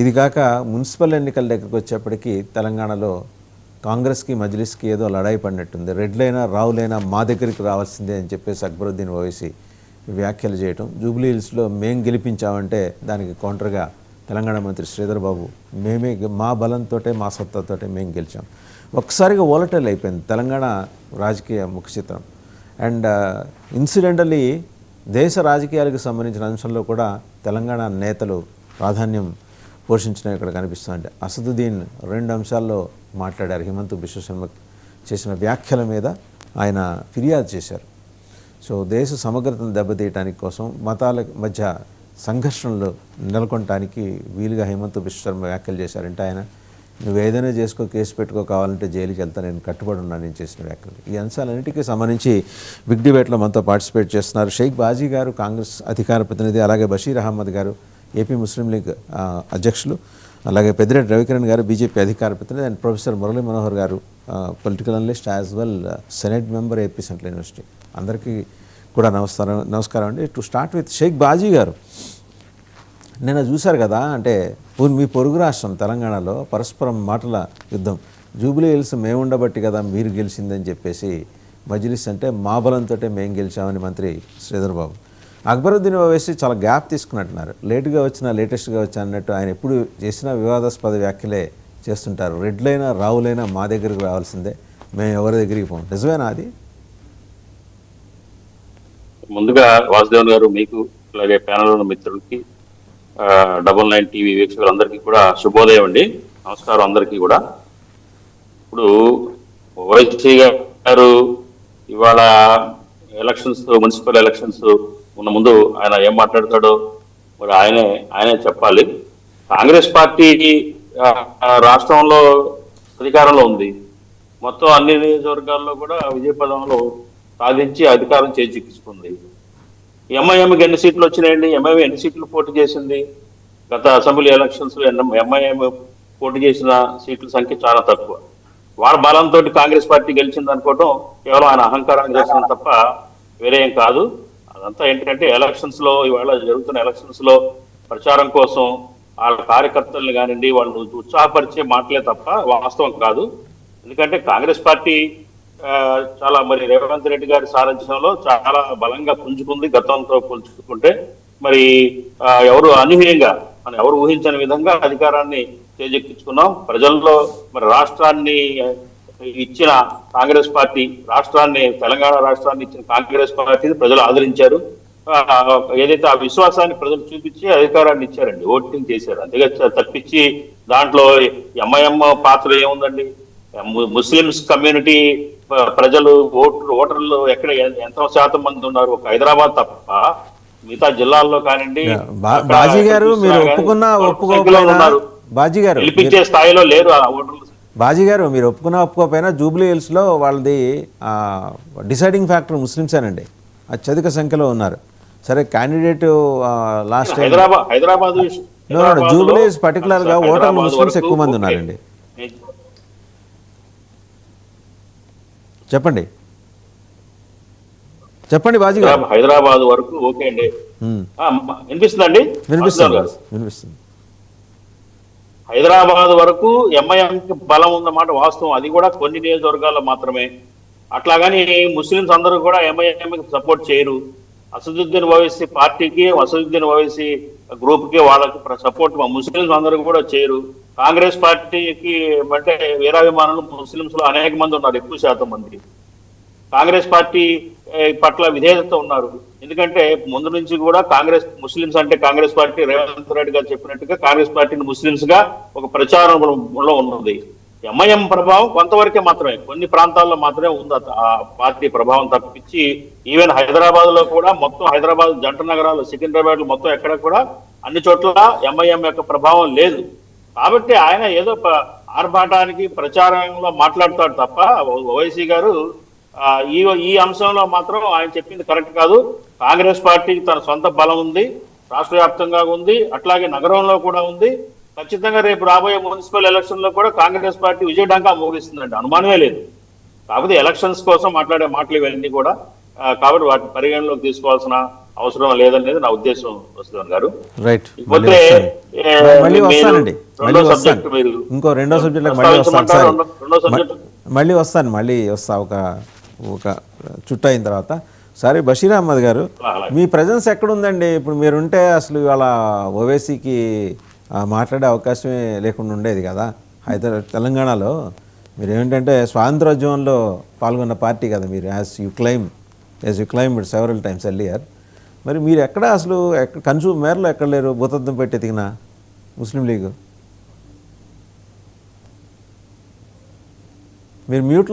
ఇది కాక మున్సిపల్ ఎన్నికల దగ్గరకు వచ్చేప్పటికీ తెలంగాణలో కాంగ్రెస్కి మజ్లిస్కి ఏదో లడాయి పడినట్టుంది. రెడ్లైనా రావులైనా మా దగ్గరికి రావాల్సిందే అని చెప్పేసి అక్బరుద్దీన్ ఓవైసీ వ్యాఖ్యలు చేయటం. జూబ్లీ హిల్స్లో మేం గెలిపించామంటే దానికి కౌంటర్గా తెలంగాణ మంత్రి శ్రీధర్ బాబు మేమే మా బలంతో మా సత్తాతో మేము గెలిచాం. ఒక్కసారిగా ఓలటల్ అయిపోయింది తెలంగాణ రాజకీయ ముఖ చిత్రం. అండ్ ఇన్సిడెంటలీ దేశ రాజకీయాలకు సంబంధించిన అంశంలో కూడా తెలంగాణ నేతలు ప్రాధాన్యం పోషించడం ఇక్కడ కనిపిస్తుంది అసదుద్దీన్ రెండు అంశాల్లో మాట్లాడారు. హిమంత్ బిశ్వశర్మ చేసిన వ్యాఖ్యల మీద ఆయన ఫిర్యాదు చేశారు. సో దేశ సమగ్రతను దెబ్బతీయటానికి కోసం మతాల మధ్య సంఘర్షణలు నెలకొనటానికి వీలుగా హిమంత్ బిశ్వశర్మ వ్యాఖ్యలు చేశారంటే ఆయన నువ్వు ఏదైనా చేసుకో కేసు పెట్టుకో కావాలంటే జైలుకి వెళ్తా నేను కట్టుబడి ఉన్నాను నేను చేసిన వ్యాఖ్యలు. ఈ అంశాలన్నిటికీ సంబంధించి బిగ్ డిబేట్లో మనతో పార్టిసిపేట్ చేస్తున్నారు. షేక్ బాజీ గారు కాంగ్రెస్ అధికార ప్రతినిధి అలాగే బషీర్ అహ్మద్ గారు ఏపీ ముస్లిం లీగ్ అధ్యక్షులు అలాగే పెద్దిరెడ్డి రవికిరణ్ గారు బీజేపీ అధికార ప్రతినిధి అండ్ ప్రొఫెసర్ మురళీ మనోహర్ గారు political analyst as well senate member AP central university. అందరికీ కూడా నమస్కారం నమస్కారం అండి. To start with Shaik Baji గారు. నిన్న చూశారు కదా అంటే మీ పొరుగు రాష్ట్రం తెలంగాణలో పరస్పరం మాటల యుద్ధం. జూబిలీ హిల్స్ మేము ఉండబట్టి కదా మీరు గెలిచిందని చెప్పేసి మజిలిస్ అంటే మా బలంతో మేము గెలిచామని మంత్రి శ్రీధర్ బాబు. అక్బరుద్దీన్ ఓవైసీ చాలా గ్యాప్ తీసుకున్నట్టున్నారు. లేటుగా వచ్చినా లేటెస్ట్గా వచ్చా అన్నట్టు ఆయన ఎప్పుడు చేసిన వివాదాస్పద వ్యాఖ్యలే చేస్తుంటారు. రెడ్లైనా రావులైనా మా దగ్గరికి రావాల్సిందే. మేము ఎవరి దగ్గరికి పోం. నిజమేనా అది? ముందుగా వాసుదేవన్ గారు మీకు అలాగే ప్యానల్ ఉన్న మిత్రులకి డబల్ నైన్ టీవీ వీక్షకులందరికీ కూడా శుభోదయం అండి. నమస్కారం అందరికీ కూడా. ఇప్పుడు వైసీ గారు ఇవాళ ఎలక్షన్స్ మున్సిపల్ ఎలక్షన్స్ ఉన్న ముందు ఆయన ఏం మాట్లాడతాడో మరి ఆయనే ఆయనే చెప్పాలి. కాంగ్రెస్ పార్టీ ఆ, రాష్ట్రంలో అధికారంలో ఉంది. మొత్తం అన్ని నియోజకవర్గాల్లో కూడా విజయపదంలో సాధించి అధికారం చేజిక్కించుకుంది. ఎంఐఎంకి ఎన్ని సీట్లు వచ్చినాయండి? ఎంఐఎం ఎన్ని సీట్లు పోటీ చేసింది? గత అసెంబ్లీ ఎలక్షన్స్లో ఎంఐఎం పోటీ చేసిన సీట్ల సంఖ్య చాలా తక్కువ. వాళ్ళ బలంతో కాంగ్రెస్ పార్టీ గెలిచింది అనుకోవడం కేవలం ఆయన అహంకారాన్ని చేసిన తప్ప వేరే ఏం కాదు. అదంతా ఏంటంటే ఎలక్షన్స్లో ఇవాళ జరుగుతున్న ఎలక్షన్స్లో ప్రచారం కోసం వాళ్ళ కార్యకర్తల్ని కానివ్వండి వాళ్ళు ఉత్సాహపరిచే మాటలే తప్ప వాస్తవం కాదు. ఎందుకంటే కాంగ్రెస్ పార్టీ చాలా మరి రేవంత్ రెడ్డి గారి సారథ్యంలో చాలా బలంగా పుంజుకుంది గతంతో పోల్చుకుంటే మరి ఎవరు అనూహ్యంగా మనం ఎవరు ఊహించని విధంగా అధికారాన్ని చేజెక్కించుకున్నాం. ప్రజల్లో మరి రాష్ట్రాన్ని ఇచ్చిన కాంగ్రెస్ పార్టీ రాష్ట్రాన్ని తెలంగాణ రాష్ట్రాన్ని ఇచ్చిన కాంగ్రెస్ పార్టీని ప్రజలు ఆదరించారు. ఏదైతే ఆ విశ్వాసాన్ని ప్రజలు చూపించి అధికారాన్ని ఇచ్చారండి ఓటింగ్ చేశారు. అంతేగా తప్పించి దాంట్లో ఎంఐఎం పాత్ర ఏముందండి? ముస్లిమ్స్ కమ్యూనిటీ ప్రజలు ఓట్లు ఓటర్లు ఎక్కడ ఎంత శాతం మంది ఉన్నారు? ఒక హైదరాబాద్ తప్ప మిగతా జిల్లాల్లో కానివ్వండి బాజీ గారు మీరు ఒప్పుకున్నా. బాజీ గారు గెలిపించే స్థాయిలో లేరు ఆ ఓటర్లు బాజీ గారు మీరు ఒప్పుకున్నా ఒప్పుకోకపోయినా జూబ్లీ హిల్స్లో వాళ్ళది డిసైడింగ్ ఫ్యాక్టర్ ముస్లిమ్సేనండి. అత్యధిక సంఖ్యలో ఉన్నారు. సరే candidate last Hyderabad Hyderabad No, no, no. Jubilees particular గా ఓటర్లు ముస్లిమ్స్ ఎక్కువ మంది ఉన్నారండి. చెప్పండి. చెప్పండి బాజీ గారు. హైదరాబాద్ వరకు ఓకే అండి. వినిపిస్తుందండి వినిపిస్తుంది. వినిపిస్తుంది. హైదరాబాద్ వరకు ఎంఐఎంకి బలం ఉందన్నమాట వాస్తవం. అది కూడా కొన్ని నియోజకవర్గాల్లో మాత్రమే. అట్లాగని ముస్లిమ్స్ అందరూ కూడా ఎంఐఎంకి సపోర్ట్ చేయరు. అసదుద్దీన్ ఓవైసీ పార్టీకి అసదుద్దీన్ ఓవైసీ గ్రూప్కి వాళ్ళకి సపోర్ట్ ముస్లిమ్స్ అందరూ కూడా చేయరు. కాంగ్రెస్ పార్టీకి అంటే వీరాభిమానులు ముస్లింస్లో అనేక మంది ఉన్నారు ఎక్కువ శాతం మంది. కాంగ్రెస్ పార్టీ పట్ల విధేయత ఉన్నారు ఎందుకంటే ముందు నుంచి కూడా కాంగ్రెస్ ముస్లిమ్స్ అంటే కాంగ్రెస్ పార్టీ రేవంత్ రెడ్డి గారు చెప్పినట్టుగా కాంగ్రెస్ పార్టీని ముస్లిమ్స్గా ఒక ప్రచారంలో ఉన్నది ఎంఐఎం ప్రభావం కొంతవరకే మాత్రమే కొన్ని ప్రాంతాల్లో మాత్రమే ఉంది ఆ- పార్టీ ప్రభావం తప్పించి ఈవెన్ హైదరాబాద్లో కూడా మొత్తం హైదరాబాద్ జంట నగరాలు సికింద్రాబాద్ మొత్తం ఎక్కడ కూడా అన్ని చోట్ల ఎంఐఎం యొక్క ప్రభావం లేదు కాబట్టి ఆయన ఏదో ఆర్భాటానికి ప్రచారంలో మాట్లాడతాడు తప్ప ఓవైసీ గారు ఈ ఈ అంశంలో మాత్రం ఆయన చెప్పింది కరెక్ట్ కాదు. కాంగ్రెస్ పార్టీకి తన సొంత బలం ఉంది రాష్ట్ర వ్యాప్తంగా ఉంది అట్లాగే నగరంలో కూడా ఉంది. ఖచ్చితంగా రేపు రాబోయే మున్సిపల్ ఎలక్షన్లో కూడా కాంగ్రెస్ పార్టీ విజయడంగా మోగిస్తుందండి అనుమానమే లేదు. కాకపోతే ఎలక్షన్స్ కోసం మాట్లాడే మాటలు ఇవన్నీ కూడా కాబట్టి వాటిని పరిగణలోకి తీసుకోవాల్సిన అవసరం లేదనేది నా ఉద్దేశం వస్తుంది గారు. రైట్. మళ్ళీ ఇకపోతే వస్తానండి. వస్తాను. ఇంకో వస్తాను. రెండో సబ్జెక్ట్? మళ్ళీ వస్తాను. మళ్ళీ వస్తా ఒక ఒక చుట్ట అయిన తర్వాత. సరే బషీర్ అహ్మద్ గారు మీ ప్రజెన్స్ ఎక్కడుందండి? ఇప్పుడు మీరుంటే అసలు ఇవాళ ఓవైసీకి మాట్లాడే అవకాశమే లేకుండా ఉండేది కదా. హైదరాబాద్ తెలంగాణలో మీరు ఏమిటంటే స్వాతంత్రోద్యమంలో పాల్గొన్న పార్టీ కదా మీరు as you claim as you claim it several times earlier మరి మీరు ఎక్కడ అసలు ఎక్కడ కన్సూమ్ మేరలో ఎక్కడ లేరు? భూతద్దం పెట్టి ఎతికిన? ముస్లిం లీగ్. మీరు మ్యూట్లో